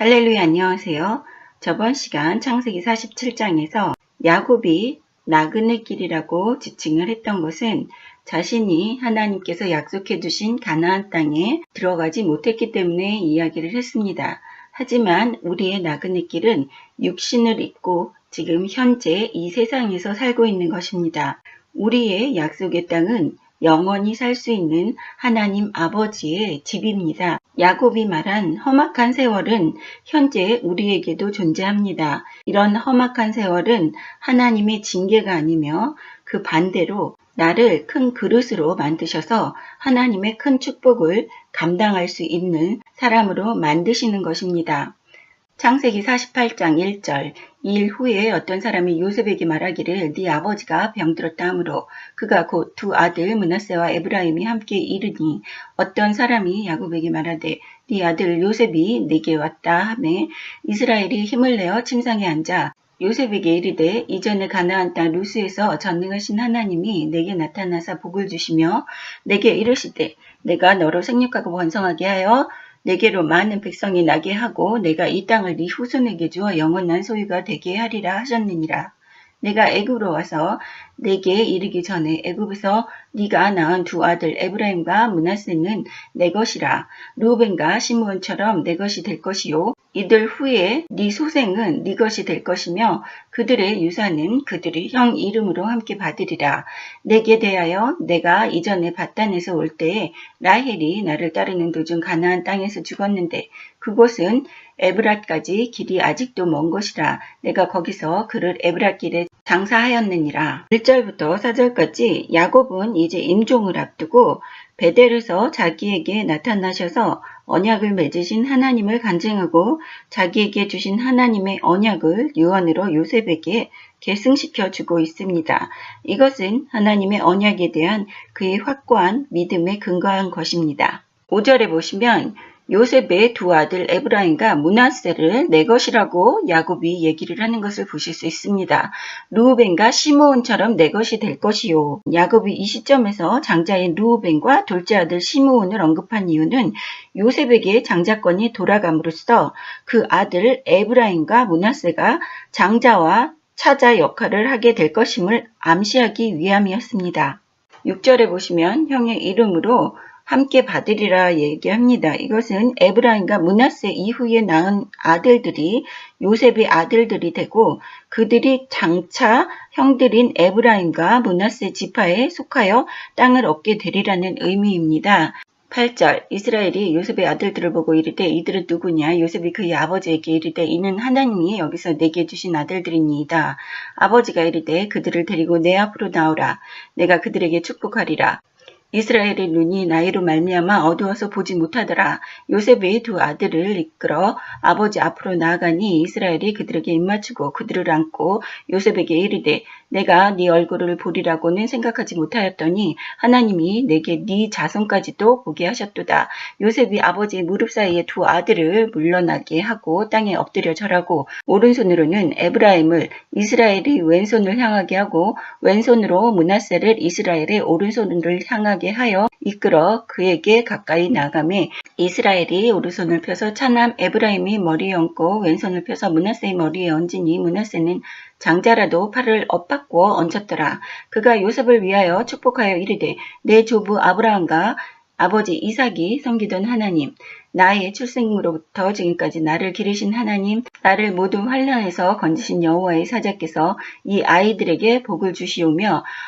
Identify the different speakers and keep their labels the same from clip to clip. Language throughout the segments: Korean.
Speaker 1: 할렐루야 안녕하세요. 저번 시간 창세기 47장에서 야곱이 나그네 길이라고 지칭을 했던 것은 자신이 하나님께서 약속해 주신 가나안 땅에 들어가지 못했기 때문에 이야기를 했습니다. 하지만 우리의 나그네 길은 육신을 입고 지금 현재 이 세상에서 살고 있는 것입니다. 우리의 약속의 땅은 영원히 살 수 있는 하나님 아버지의 집입니다. 야곱이 말한 험악한 세월은 현재 우리에게도 존재합니다. 이런 험악한 세월은 하나님의 징계가 아니며 그 반대로 나를 큰 그릇으로 만드셔서 하나님의 큰 축복을 감당할 수 있는 사람으로 만드시는 것입니다. 창세기 48장 1절. 이일 후에 어떤 사람이 요셉에게 말하기를 네 아버지가 병들었다 하므로 그가 곧 두 아들 문하세와 에브라임이 함께 이르니 어떤 사람이 야곱에게 말하되 네 아들 요셉이 내게 왔다 하매 이스라엘이 힘을 내어 침상에 앉아 요셉에게 이르되 이전에 가나안 땅 루스에서 전능하신 하나님이 내게 나타나사 복을 주시며 내게 이르시되 내가 너로 생육하고 번성하게 하여 내게로 많은 백성이 나게 하고 내가 이 땅을 네 후손에게 주어 영원한 소유가 되게 하리라 하셨느니라. 내가 애굽으로 와서 내게 이르기 전에 애굽에서 네가 낳은 두 아들 에브라임과 문하세는 내 것이라 루벤과 시므온처럼 내 것이 될 것이요 이들 후에 네 소생은 네 것이 될 것이며 그들의 유산은 그들의 형 이름으로 함께 받으리라 내게 대하여 내가 이전에 바단에서 올 때에 라헬이 나를 따르는 도중 가나안 땅에서 죽었는데 그곳은 에브랏까지 길이 아직도 먼 것이라 내가 거기서 그를 에브랏 길에 장사하였느니라. 1절부터 4절까지 야곱은 이제 임종을 앞두고 베델에서 자기에게 나타나셔서 언약을 맺으신 하나님을 간증하고 자기에게 주신 하나님의 언약을 유언으로 요셉에게 계승시켜 주고 있습니다. 이것은 하나님의 언약에 대한 그의 확고한 믿음에 근거한 것입니다. 5절에 보시면 요셉의 두 아들 에브라임과 문하세를 내 것이라고 야곱이 얘기를 하는 것을 보실 수 있습니다. 루벤과 시므온처럼 내 것이 될 것이요. 야곱이 이 시점에서 장자인 루벤과 둘째 아들 시므온을 언급한 이유는 요셉에게 장자권이 돌아감으로써 그 아들 에브라임과 문하세가 장자와 차자 역할을 하게 될 것임을 암시하기 위함이었습니다. 6절에 보시면 형의 이름으로 함께 받으리라 얘기합니다. 이것은 에브라임과 문하세 이후에 낳은 아들들이 요셉의 아들들이 되고 그들이 장차 형들인 에브라임과 문하세 지파에 속하여 땅을 얻게 되리라는 의미입니다. 8절 이스라엘이 요셉의 아들들을 보고 이르되 이들은 누구냐 요셉이 그의 아버지에게 이르되 이는 하나님이 여기서 내게 주신 아들들이니이다. 아버지가 이르되 그들을 데리고 내 앞으로 나오라. 내가 그들에게 축복하리라. 이스라엘의 눈이 나이로 말미암아 어두워서 보지 못하더라. 요셉의 두 아들을 이끌어 아버지 앞으로 나아가니 이스라엘이 그들에게 입맞추고 그들을 안고 요셉에게 이르되 내가 네 얼굴을 보리라고는 생각하지 못하였더니 하나님이 내게 네 자손까지도 보게 하셨도다. 요셉이 아버지 무릎 사이에 두 아들을 물러나게 하고 땅에 엎드려 절하고 오른손으로는 에브라임을 이스라엘이 왼손을 향하게 하고 왼손으로 문하세를 이스라엘의 오른손을 향하게 하여 이끌어 그에게 가까이 나가매 이스라엘이 오른손을 펴서 차남 에브라임이 머리에 얹고 왼손을 펴서 문하세의 머리에 얹으니 문하세는 장자라도 팔을 엇바꾸어 얹었더라. 그가 요셉을 위하여 축복하여 이르되 내 조부 아브라함과 아버지 이삭이 섬기던 하나님 나의 출생으로부터 지금까지 나를 기르신 하나님, 나를 모든 환란에서 건지신 여호와의 사자께서 이 아이들에게 복을 주시오며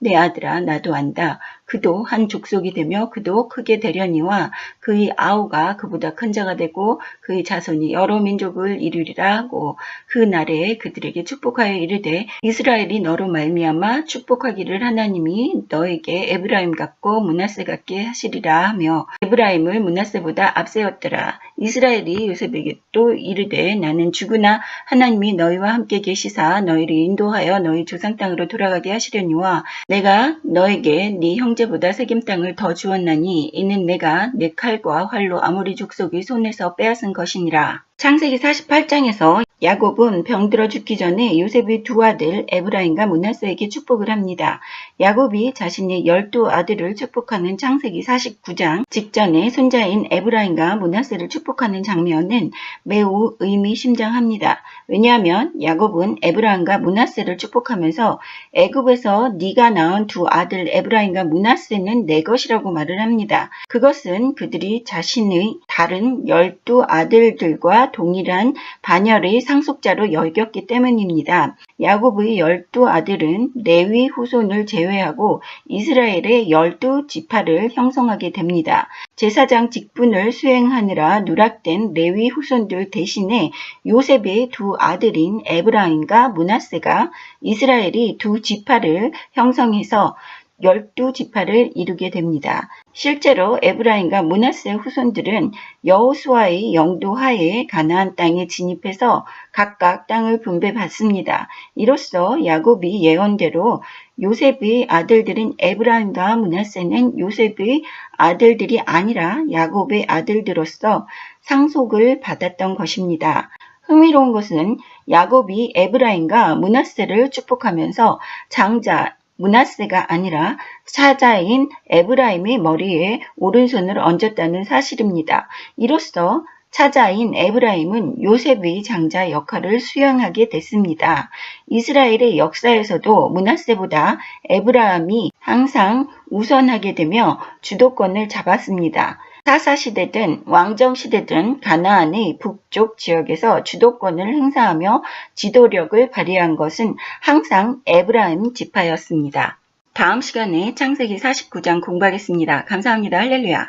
Speaker 1: 내 아들아 나도 안다 그도 한 족속이 되며 그도 크게 되려니와 그의 아우가 그보다 큰 자가 되고 그의 자손이 여러 민족을 이루리라 하고 그 날에 그들에게 축복하여 이르되 이스라엘이 너로 말미암아 축복하기를 하나님이 너에게 에브라임 같고 문하세 같게 하시리라 하며 에브라임을 문하세보다 앞세웠더라. 이스라엘이 요셉에게 또 이르되 나는 죽으나 하나님이 너희와 함께 계시사 너희를 인도하여 너희 조상 땅으로 돌아가게 하시려니와 내가 너에게 네 형제 보다 세겜 땅을 더 주었나니 이는 내가 내 칼과 활로 아모리 족속의 손에서 빼앗은 것이니라. 창세기 48장에서 야곱은 병들어 죽기 전에 요셉의 두 아들 에브라임과 문하세에게 축복을 합니다. 야곱이 자신의 열두 아들을 축복하는 창세기 49장 직전에 손자인 에브라임과 문하세를 축복하는 장면은 매우 의미심장합니다. 왜냐하면 야곱은 에브라임과 문하세를 축복하면서 애굽에서 네가 낳은 두 아들 에브라임과 문하세는 내 것이라고 말을 합니다. 그것은 그들이 자신의 다른 열두 아들들과 동일한 반열의 상속자로 여겼기 때문입니다. 야곱의 열두 아들은 레위 후손을 제외하고 이스라엘의 열두 지파를 형성하게 됩니다. 제사장 직분을 수행하느라 누락된 레위 후손들 대신에 요셉의 두 아들인 에브라임과 문하세가 이스라엘이 두 지파를 형성해서 열두 지파를 이루게 됩니다. 실제로 에브라임과 문하세 후손들은 여호수아의 영도 하에 가나안 땅에 진입해서 각각 땅을 분배받습니다. 이로써 야곱이 예언대로 요셉의 아들들인 에브라임과 문하세는 요셉의 아들들이 아니라 야곱의 아들들로서 상속을 받았던 것입니다. 흥미로운 것은 야곱이 에브라임과 문하세를 축복하면서 장자 문하세가 아니라 차자인 에브라임의 머리에 오른손을 얹었다는 사실입니다. 이로써 차자인 에브라임은 요셉의 장자 역할을 수행하게 됐습니다. 이스라엘의 역사에서도 문하세보다 에브라임이 항상 우선하게 되며 주도권을 잡았습니다. 사사시대든 왕정시대든 가나안의 북쪽 지역에서 주도권을 행사하며 지도력을 발휘한 것은 항상 에브라임 지파였습니다. 다음 시간에 창세기 49장 공부하겠습니다. 감사합니다. 할렐루야.